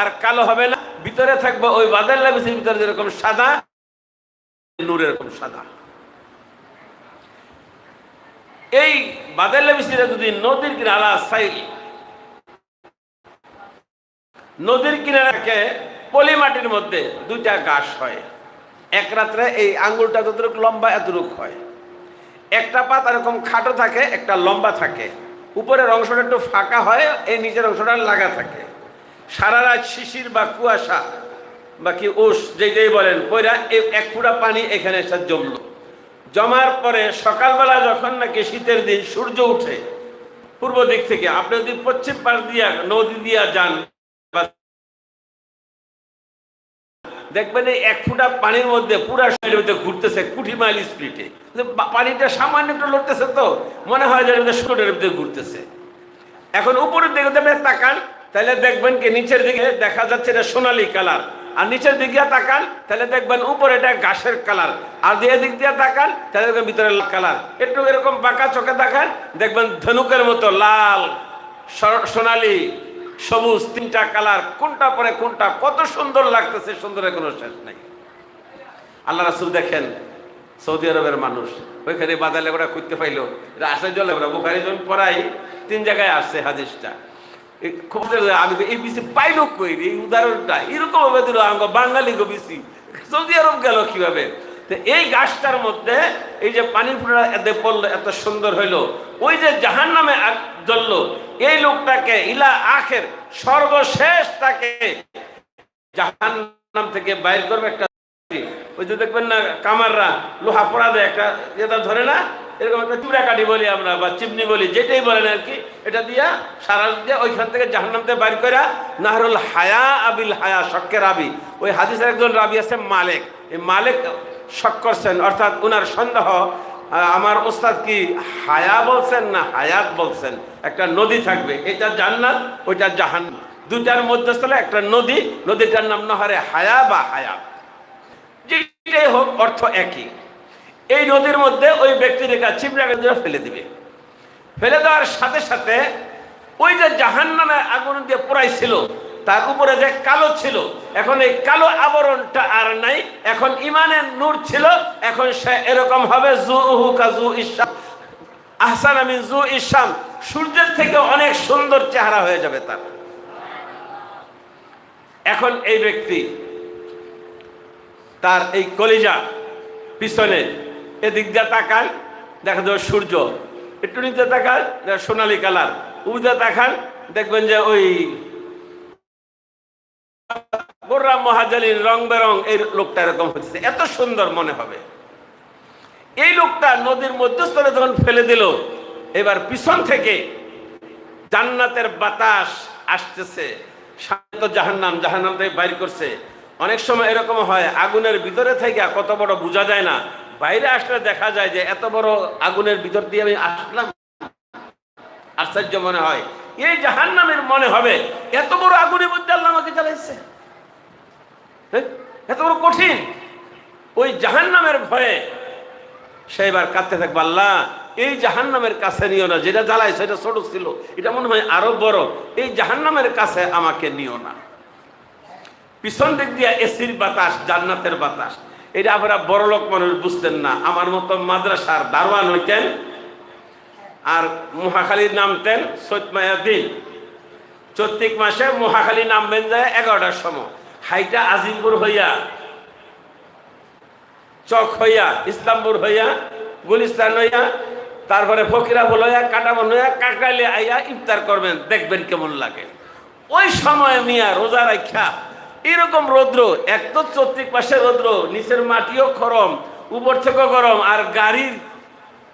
আর কালো হবে না। ভিতরে থাকবে ওই বাদাল লাবিসের ভিতরে যেরকম সাদা নূর এরকম সাদা। এই বাদাল লাবিসিরা যদি নদীর কিনারা সাইল, নদীর কিনারাকে পলি মাটির মধ্যে দুইটা গাছ হয়। এক রাত্রে এই আঙ্গুলটা যতটুকু লম্বা, এতটুকু হয়। একটা পাত এরকম খাটো থাকে, একটা লম্বা থাকে। উপরের অংশটা একটু ফাঁকা হয়, এই নিচের অংশটা লাগা থাকে। সারা রাত শিশির বা কুয়াশা বা কি ওষ যেটাই বলেন পয়রা এক ফুটা পানি এখানে এসে জমলো। জমার পরে সকালবেলা যখন নাকি শীতের দিন সূর্য উঠে, পূর্ব দিক থেকে, আপনি যদি পশ্চিম পাশ দিয়া, নদী দিয়া যান, দেখবেন এই এক ফুটা পানির মধ্যে পুরা শরীরের মধ্যে ঘুরতেছে কুটি মাইল স্পিডে। পানিটা সামান্য একটু লড়তেছে তো, মনে হয় যে মধ্যে ঘুরতেছে। এখন উপরের দিকে তাকান তাহলে দেখবেন কি, নিচের দিকে দেখা যাচ্ছে এটা সোনালী কালার। আর নিচের দিক দিয়ে তাকান, তাহলে দেখবেন উপরে এটা ঘাসের কালার। আর দিয়ে দিক দিয়ে তাকান, তাহলে দেখবেন ভিতরে কালার। একটু এরকম বাঁকা চোখে তাকান, দেখবেন ধনুকের মতো লাল সোনালী, সবুজ, তিনটা কালার। কোনটা পরে কোনটা, কত সুন্দর লাগতেছে, সুন্দরের কোনো শেষ নাই। আল্লাহ রাসুল দেখেন, সৌদি আরবের মানুষ, ওইখানে বাদালে ওরা করতে পাইলো। এটা লাগে ওরা বুখারি যখন পড়াই তিন জায়গায় আসছে হাদিসটা। উদাহরণটা। এরকম ভাবে বিসি সৌদি আরব কীভাবে? এই গাছটার মধ্যে, এই যে পানি এতে সুন্দর হইল। ওই যে এই লোকটাকে ইলা আখের সর্বশেষ তাকে জাহান নাম থেকে বাইর করবে একটা। ওই যে দেখবেন না, কামাররা, লোহা পড়া দেয়, একটা এটা ধরে না? এরকম একটা চূড়া কাঠি বলি আমরা, বা চিমনি বলি, যেটাই বলেন আর কি, এটা দিয়া সারা দিয়ে ওইখান থেকে জাহান্নাম থেকে বাইর করে নাহরুল হায়া আবিল হায়া শক্কের আবি। ওই হাদিসের একজন রাবি আছে মালেক। এই মালেক শক করছেন, অর্থাৎ উনার সন্দেহ আমার ওস্তাদ কি হায়া বলছেন না হায়াত বলছেন? একটা নদী থাকবে, এটা জান্নাত, ওইটা জাহান দুটার মধ্যস্থলে একটা নদী, নদীটার নাম না হারে হায়া বা হায়াত। যেটাই হোক অর্থ একই। এই নদীর মধ্যে ওই ব্যক্তিটিকে দিয়ে ফেলে দিবে। ফেলে দেওয়ার সাথে সাথে ওই যে জাহান নামে আগুন দিয়ে পোড়াইছিল তার উপরে যে কালো ছিল, এখন এই কালো আবরণটা আর নাই, এখন ইমানের নূর ছিল, এখন সে এরকম হবে জু উহু কাজু ইসাম আহসান আমিন, জু ইসাম সূর্যের থেকে অনেক সুন্দর চেহারা হয়ে যাবে তার। এখন এই ব্যক্তি তার এই কলিজা পিছনে এদিক দিয়ে তাকান দেখা যাবে সূর্য। একটু নিচে তাকান সোনালি কালার। উবদা তাকান দেখবেন যে ওই গোর্রা মহাজালির রং বেরং এই লোকটা এরকম হচ্ছে। এত সুন্দর মনে হবে। এই লোকটা নদীর মধ্যস্থলে যখন ফেলে দিল, এবার পিছন থেকে জান্নাতের বাতাস আসতেছে। জাহান্নাম জাহান্নাম থেকে বাইর করছে। অনেক সময় এরকম হয়, আগুনের ভিতরে থেকে কত বড় বোঝা যায় না। বাইরে আসলে দেখা যায় যে এত বড় আগুনের ভিতর দিয়ে আমি আসলাম। আশ্চর্য মনে হয়। এই জাহান্নামের মনে হবে, এত বড় আগুনের মধ্যে আল্লাহ আমাকে চালাইছে? এত বড় কঠিন। ওই জাহান্নামের ভয়ে সে এবার কাঁদতে থাকবে, আল্লাহ, এই জাহান্নামের কাছে নিও না, যেটা জ্বালায় সেটা ছোট ছিল, এটা মনে হয় আরও বড়। এই জাহান্নামের কাছে আমাকে নিও না। পিছন দিক দিয়ে এসির বাতাস, জান্নাতের বাতাস। এটা আপনারা বড় লোক মানুষ বুঝতেন না। আমার মতো মাদ্রাসার দারোয়ান হইতেন আর মহাখালী নামতেন সৈতমায়াদিন চৈত্রিক মাসে মহাখালী নামবেন যায় এগারোটার সময়। হাইটা আজিমপুর হইয়া, চক হইয়া, ইসলামপুর হইয়া, গুলিস্তান হইয়া, তারপরে ফকিরাবল হইয়া, কাটাবন হইয়া কাকাইলে আইয়া ইফতার করবেন, দেখবেন কেমন লাগে। ওই সময় মিয়া রোজা রাখা এরকম রৌদ্র, এক তো চৈত্রিক পাশে রৌদ্র, নিচের মাটিও গরম উপর থেকেও গরম, আর গাড়ির,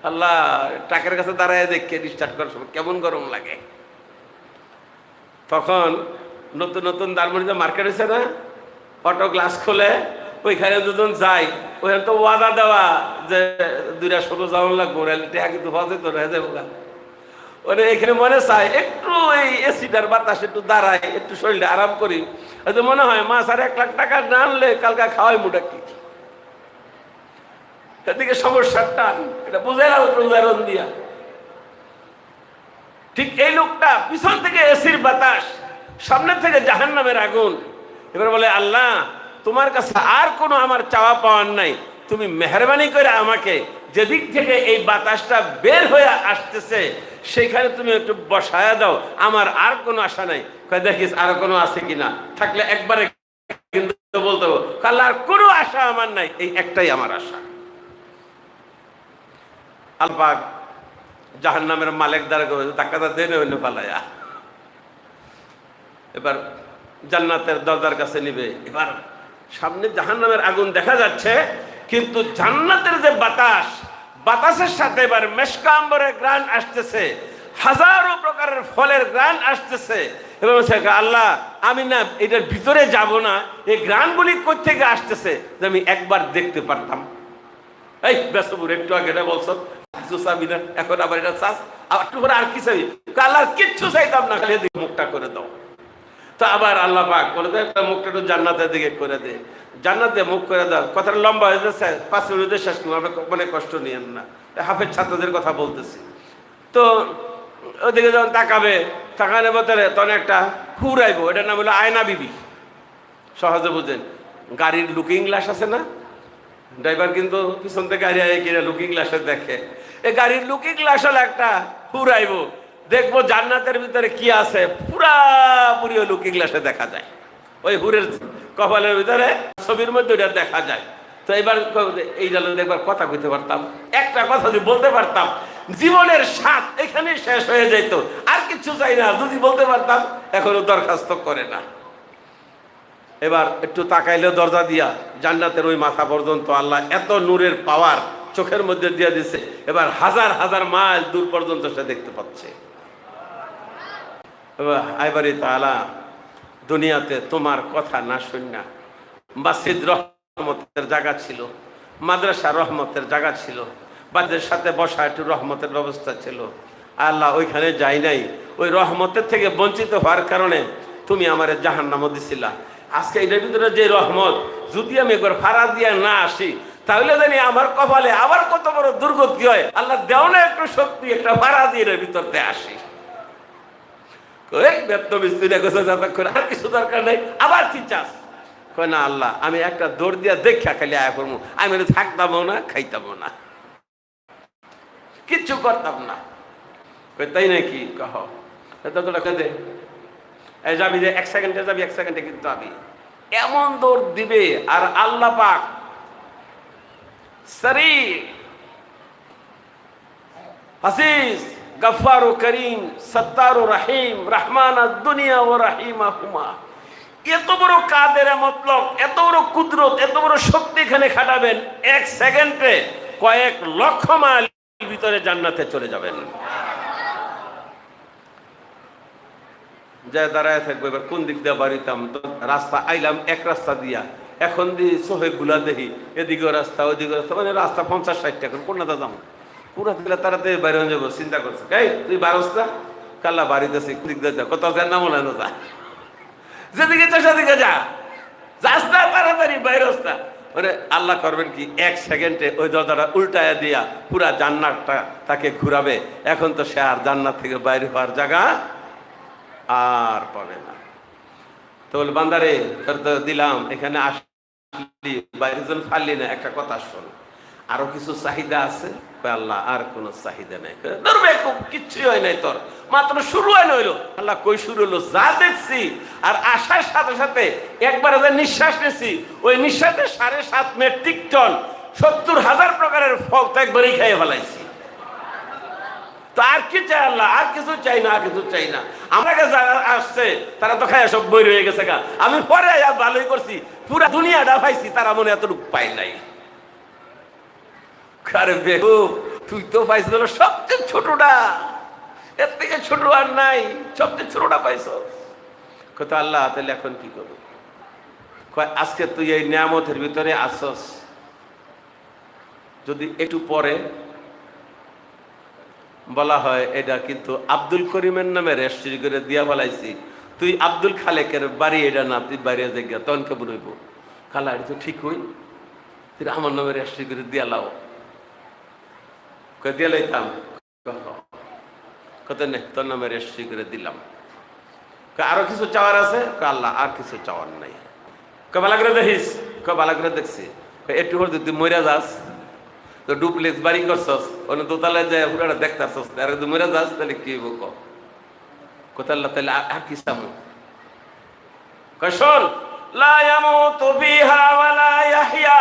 আল্লাহ টাকের কাছে দাঁড়ায় দেখে স্টার্ট করার সময় কেমন গরম লাগে। তখন নতুন নতুন দারমণিতে মার্কেট হয়েছে না? অটো গ্লাস খোলে, ওইখানে দুজন যাই ওইখানে তো ওয়াদা দেওয়া যে দুইটা ষোলো যাওয়ান লাগবো রেলটি আগে তো বাজে তো রেজে ওরে এখানে মনে চায়, একটু এই এসিটার বাতাস একটু দাঁড়ায়, একটু শরীরটা আরাম করি। হয়তো মনে হয়, মাছ আর এক লাখ টাকা না আনলে কালকা খাওয়াই মোটা কি? এদিকে সমস্যার টান, এটা বুঝে না উদাহরণ দিয়া। ঠিক এই লোকটা পিছন থেকে এসির বাতাস, সামনে থেকে জাহান নামের আগুন। এবার বলে, আল্লাহ, তোমার কাছে আর কোনো আমার চাওয়া পাওয়ার নাই। তুমি মেহরবানি করে আমাকে যেদিক থেকে এই বাতাসটা বের হয়ে আসতেছে সেখানে তুমি একটু বসায়া দাও। আমার আর কোনো আশা নাই। দেখিস আর কোনো আছে কিনা? থাকলে একবারে কিন্তু বলতে আর কোনো আশা আমার নাই। এই একটাই আমার আশা। আলপাক জাহান নামের মালিক দ্বারা পালায়া। এবার জান্নাতের দরজার কাছে নিবে। এবার সামনে জাহান্নামের আগুন দেখা যাচ্ছে। কিন্তু জান্নাতের যে বাতাস, বাতাসের সাথে এবার মেশকাম্বরের গ্রান আসতেছে, হাজারো প্রকারের ফলের গ্রান আসতেছে। এবং আল্লাহ, আমি না এটার ভিতরে যাব না, এই গ্রানগুলি কোথেকে আসতেছে? যে আমি একবার দেখতে পারতাম। এই বেসবুর একটু আগে এটা বলছো। কিছু চাবি না, এখন আবার এটা চাস। আবার একটু পরে আর কি চাবি? আল্লাহ কিচ্ছু চাইতাম না, খালি মুখটা করে দাও। তো আবার আল্লাহ পাক বলে দেয় মুখটা একটু জান্নাতের দিকে করে দে। জান্নাতে মুখ করে দাও। কথাটা লম্বা হয়ে যাচ্ছে, পাঁচ মিনিটের শেষ করব আমরা মানে কষ্ট নিয়েন না। হাফের ছাত্রদের কথা বলতেছি। তো ওদিকে যখন তাকাবে তাকানে বতরে তখন একটা হুরাইব এটার নাম হলো আয়না বিবি। সহজে বুঝেন, গাড়ির লুকিং গ্লাস আছে না? ড্রাইভার কিন্তু পিছন থেকে গাড়ি আয় কিনা লুকিং গ্লাসে দেখে। এই গাড়ির লুকিং গ্লাস হলো একটা হুরাইব দেখব জান্নাতের ভিতরে কি আছে। পুরাপুরি ওই লুকিং গ্লাসে দেখা যায়। ওই হুরের কপালের ভিতরে ছবির মধ্যে ওটা দেখা যায়। তো এবার এই জালো একবার কথা কইতে পারতাম, একটা কথা যদি বলতে পারতাম, জীবনের স্বাদ এখানে শেষ হয়ে যেত আর কিছু চাই না, যদি বলতে পারতাম, এখনও দরখাস্ত করে না। এবার একটু তাকাইলে দরজা দিয়া, জান্নাতের ওই মাথা পর্যন্ত আল্লাহ এত নূরের পাওয়ার চোখের মধ্যে দিয়ে দিছে। এবার হাজার হাজার মাইল দূর পর্যন্ত সে দেখতে পাচ্ছে। আইবারি তালা, দুনিয়াতে তোমার কথা না শুন না মাসিদ রহমতের জায়গা ছিল, মাদ্রাসা রহমতের জায়গা ছিল বাদের সাথে বসা একটু রহমতের ব্যবস্থা ছিল। আল্লাহ ওইখানে যাই নাই, ওই রহমতের থেকে বঞ্চিত হওয়ার কারণে তুমি আমার জাহান নামও দিছিলা। আজকে এটার ভিতরে যে রহমত, যদি আমি একবার ফাড়া দিয়ে না আসি, তাহলে জানি আমার কপালে আবার কত বড় দুর্গতি হয়। আল্লাহ দেও না একটু শক্তি, একটা ভাড়া দিয়ে ভিতরতে আসি আল্লাহ, আমি একটা দৌড় দিয়া দেখা খালি আয়া করব আমি থাকতামও না খাইতামও না। কিচ্ছু করতাম না। তাই নাকি? কহ যাবি যে, এক সেকেন্ডে যাবি, এক সেকেন্ডে কিন্তু যাবি। এমন দৌড় দিবে, আর আল্লাহ পাক সরি হাসিস গফার করিম, সত্তার রাহিম, রহমান দুনিয়া ও রাহিমা হুমা এত বড় কাদের মতলব, এত বড় কুদরত, এত বড় শক্তি এখানে খাটাবেন, এক সেকেন্ডে কয়েক লক্ষ মাইল ভিতরে জান্নাতে চলে যাবেন। যা দাঁড়ায় থাকব, এবার কোন দিক দিয়ে বাড়িতাম? তো রাস্তা আইলাম, এক রাস্তা দিয়া। এখন দিয়ে সোহে গুলা দেখি এদিকে রাস্তা ওদিকে রাস্তা মানে রাস্তা পঞ্চাশ ষাট টাকা কোনটা যাম পুরা দিলে তাড়াতাড়ি বাইরে হয়ে যাব, চিন্তা করছে। এই, তুই বারোস না? কাল্লা বাড়িতে যা? কত যা না যা। যেদিকে যা, সেদিকে যা। যাস না, তাড়াতাড়ি বাইরস না। মানে আল্লাহ করবেন কি? এক সেকেন্ডে ওই দরজাটা উল্টায় দিয়া পুরা জান্নাতটা তাকে ঘুরাবে। এখন তো সে আর জান্নাত থেকে বাইরে হওয়ার জায়গা আর পাবে না। তো বান্দারে, তোর তো দিলাম, এখানে আসলি, বাইরে জন ফাললি না, একটা কথা শোন। আরও কিছু চাহিদা আছে? আল্লাহ, আর কোনো চাহিদা নাই। ধরবে কিচ্ছুই হয় নাই তোর। মাত্র শুরু হয় নইলো আল্লাহ কই শুরু হলো যা দেখছি, আর আসার সাথে সাথে একবার যে নিঃশ্বাস নিছি, ওই নিঃশ্বাসে সাড়ে সাত মেট্রিক টন সত্তর হাজার প্রকারের ফল তো একবারই খেয়ে ফেলাইছি। তো আর কি চাই আল্লাহ? আর কিছু চাই না, আর কিছু চাই না। আমার কাছে আসছে, তারা তো খায় সব বই রয়ে গেছে গা। আমি পরে ভালোই করছি। পুরা দুনিয়াটা পাইছি, তারা মনে এতটুকু পাই নাই। আরে বেকুব তুই তো হলো সবচেয়ে ছোটটা। এর থেকে ছোট আর নাই, সবচেয়ে ছোটটা পাইছ। কত আল্লাহ তাহলে এখন কি করব? আজকে তুই এই নিয়ামতের ভিতরে আসস। যদি একটু পরে বলা হয়, এটা কিন্তু আব্দুল করিমের নামে রেস্ট্রি করে দিয়া বলাইছি। তুই আব্দুল খালেকের বাড়ি, এটা না, তুই বাইরে জায়গা তখন কে বলইব খালা এটা তো ঠিক হই। তুই আমার নামে রেস্ট্রি করে দিয়া লাও। দিয়ে লাইতাম কত নে তোর নামে রেস্ট্রি করে দিলাম আরও কিছু চাওয়ার আছে আল্লাহ আর কিছু চাওয়ার নাই কয় বালা করে দেখিস কয় বালা করে দেখছি একটু করে তুই মইরা যাস তো ডুপ্লেক্স বাড়ি করছস ওখানে দোতলায় যায় পুরাটা দেখতে আসছস আর যদি মইরা যাস তাহলে কি হইব ক কোথায় তাহলে আর- কি চামু কয় শোন লা ইয়ামুতু ফিহা ওয়ালা ইয়াহইয়া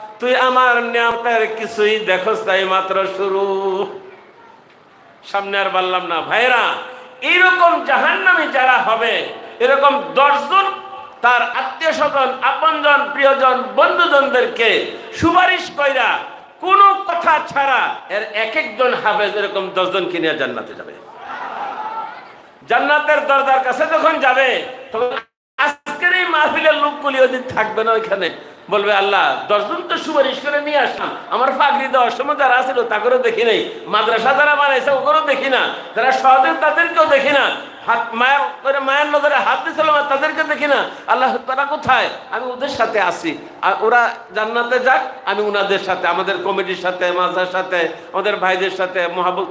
তুই আমার নিয়ামতের কিছুই দেখোস তাই মাত্র শুরু। সামনে আর বললাম না ভাইরা এইরকম জাহান্নামে যারা হবে, এরকম দশজন তার আত্মীয় স্বজন আপনজন, প্রিয়জন, বন্ধুজনদেরকে সুপারিশ কইরা কোনো কথা ছাড়া এর এক একজন হাফেজ এরকম দশজন কিনে জান্নাতে যাবে। জান্নাতের দরজার কাছে যখন যাবে, তখন আজকের এই মাহফিলের লোকগুলি ওদিন থাকবে না ওইখানে। বলবে, আল্লাহ, দশজন তো সুপারিশ করে নিয়ে আসলাম। আমার ফাগরি দেওয়ার সময় যারা আসছিল তাদেরও দেখি নাই। মাদ্রাসা যারা বানাইছে ওগুলো দেখি না। যারা সহজে তাদেরকেও দেখি না। হাত, মায়ের করে মায়ের নজরে হাত দিয়েছিল তাদেরকে দেখি না। আল্লাহ, তারা কোথায়? আমি ওদের সাথে আসি আর ওরা জান্নাতে যাক, আমি ওনাদের সাথে, আমাদের কমিটির সাথে মাঝার সাথে, আমাদের ভাইদের সাথে মহাবুক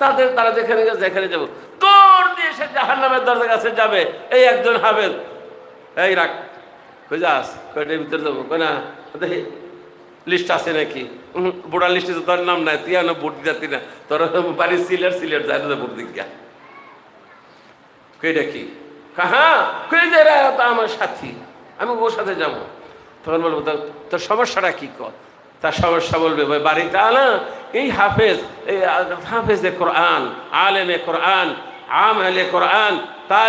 তাদের, তারা যেখানে গেছে, যেখানে যাব। তোর দিয়ে সে জাহান নামের দরজার কাছে যাবে। এই একজন হাবেদ এই রাখ। কই যাস? কয়টার ভিতরে যাব? না? দেখি লিস্ট আছে নাকি? উহুম, বুড়া লিস্টে তো তোর নাম নাই তুই আনো ভোট দিতে না। তোর বাড়ির সিলেট সিলেট যায় না ভোট দিক কই দেখি কাহা কই যে তো আমার সাথী। আমি ওর সাথে যাব। তখন বলব "তোর- সমস্যাটা কি কর? তার সমস্যা বলবে ভাই বাড়িতে আনা এই হাফেজ এই হাফেজ এ কোরআন আলেমে কোরআন আমলে কোরআন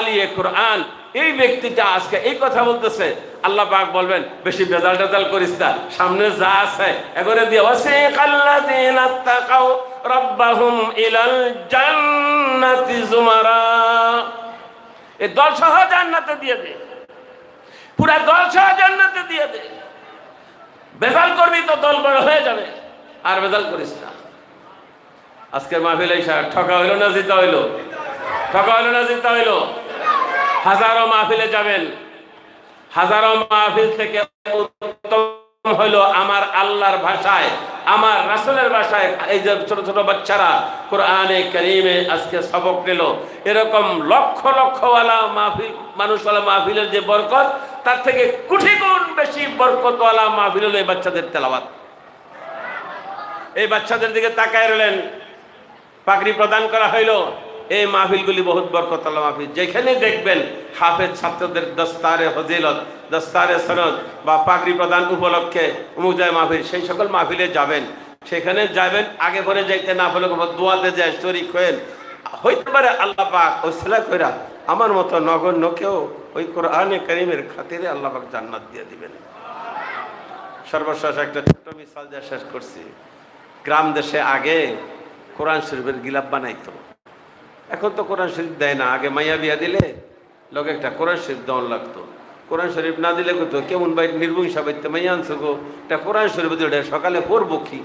এ কোরআন এই ব্যক্তিটা আজকে এই কথা বলতেছে। আল্লাহ পাক বলবেন, বেশি বেজাল টেজাল করিস না, সামনে যা আছে এগরে দিয়ে ওয়াসিক আল্লাযীনা তাকাও রাব্বাহুম ইলাল জান্নাতি জুমারা। এই দল সহ জান্নাতে দিয়ে দে। পুরা দল সহ জান্নাতে দিয়ে দে। বেজাল করবি তো দল বড় হয়ে যাবে, আর বেজাল করিস না। আজকের মাহফিল এই ঠকা হইল না জিতা হইল? ঠকা হইল না জিতা হইল? হাজারো মাহফিলে যাবেন হাজারো মাহফিল থেকে উত্তম হইল আমার আল্লাহর ভাষায়, আমার রাসূলের ভাষায়। এই যে ছোট ছোট বাচ্চারা কোরআনে করিমে আজকে সবক নিল। এরকম লক্ষ লক্ষওয়ালা মাহফিল, মানুষওয়ালা মাহফিলের যে বরকত, তার থেকে কোটি গুণ বেশি বরকতওয়ালা মাহফিল হলো এই বাচ্চাদের তেলাওয়াত। এই বাচ্চাদের দিকে তাকায় রইলেন। পাগড়ি প্রদান করা হইল। এই মাহফিলগুলি বহুত বরকতলা মাহফিল। যেখানে দেখবেন হাফেজ ছাত্রদের দস্তারে ফজিলত, দস্তারে সনদ বা পাগড়ি প্রদান উপলক্ষে যায় মাহফিল, সেই সকল মাহফিলে যাবেন। সেখানে যাবেন, আগে করে যাইতে না হলে দোয়াতে যায়, শরিক হয়েন হইতে পারে আল্লাহ পাক ওই ছেলে কইরা আমার মতো নগণ্য কেউ ওই কোরআনে করিমের খাতিরে আল্লাহ পাক জান্নাত দিয়ে দিবেন। সর্বশেষ একটা ছোট্ট মিসাল দিয়ে শেষ করছি। গ্রাম দেশে আগে কোরআন শরীফের গিলাপ বানাইতো। এখন তো কোরআন শরীফ দেয় না। আগে মাইয়া বিয়া দিলে লোক একটা কোরআন শরীফ দেওয়ান লাগতো। কোরআন শরীফ না দিলে কত কেমন বাই নির্বংশা বাইতে মাইয়া আনছো গো? একটা কোরআন শরীফ দিলে সকালে পড়ব কি?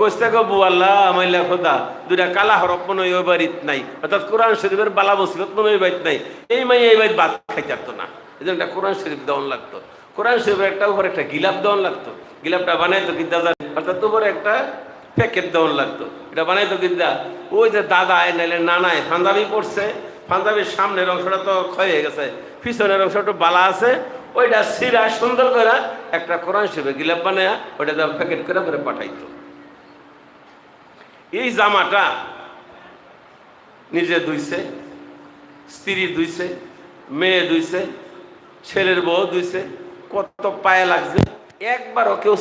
কইতে গো বু আল্লাহ, মাইলা খোদা, দুইটা কালা হরফ মনে ওই বাড়িত নাই। অর্থাৎ কোরআন শরীফের বালা বসিলত মনে হয় বাড়িত নাই। এই মাইয়া এই বাড়িতে খাইতে পারতো না। এই জন্য একটা কোরআন শরীফ দেওয়ান লাগতো। কোরআন শরীফের একটা উপরে একটা গিলাপ দেওয়ান লাগতো। গিলাপটা বানাইতো কিন্তু অর্থাৎ উপরে একটা প্যাকেট দেওয়ান লাগতো। এটা বানাইতো কিন্তু ওই যে দাদা নাইলে নানায় পাঞ্জাবি পড়ছে পাঞ্জাবির সামনের অংশটা তো ক্ষয় হয়ে গেছে। পিছনের অংশটা বালা আছে। ওইটা সিরা সুন্দর করে একটা কোরআন শিবে গিলাপ বানায় ওইটা প্যাকেট করে করে পাঠাইতো। এই জামাটা নিজে ধুইছে, স্ত্রী ধুইছে, মেয়ে ধুইছে, ছেলের বউ ধুইছে। কত পায়ে লাগছে। একবারও কেউ